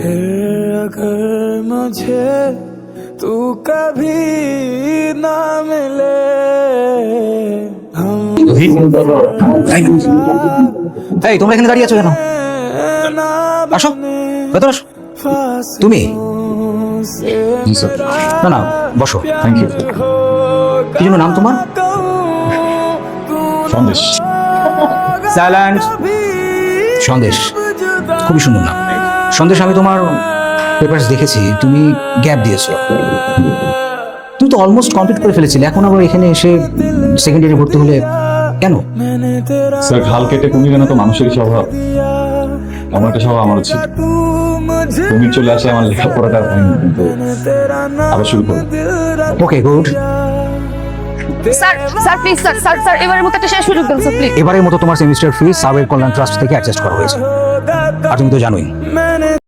फिर अगर मुझे तू कभी ना मिले हम এই তোমরা এখানে দাঁড়িয়ে আছো কেন ना আসো बने ভেতর আসো তুমি से জি স্যার না না বসো থ্যাংক ইউ কি জন্য নাম তোমার সন্দেশ সাইল্যান্ড সন্দেশ খুবই সুন্দর নাম সন্দেশ আমি তোমার পেপার্স দেখেছি তুমি গ্যাপ দিয়েছ। তুমি তো অলমোস্ট কমপ্লিট করে ফেলেছিলে এখন আবার এখানে এসে সেকেন্ড ইয়ারে ভর্তি হলে কেন? স্যার খাল কেটে কুমির না তো মানুষের স্বভাব? এমন একটা স্বভাব আমার ছিল কুমির চলে আসে আমার লেখাপড়াটা কিন্তু। আবার শুরু করো। Okay good sir sir sir sir sir শেষ এবারের মতো তোমার সেমিস্টার ফি সাবের কল্যাণ ট্রাস্ট থেকে অ্যাডজাস্ট করা হয়েছে। আর তুমি তো জানোই।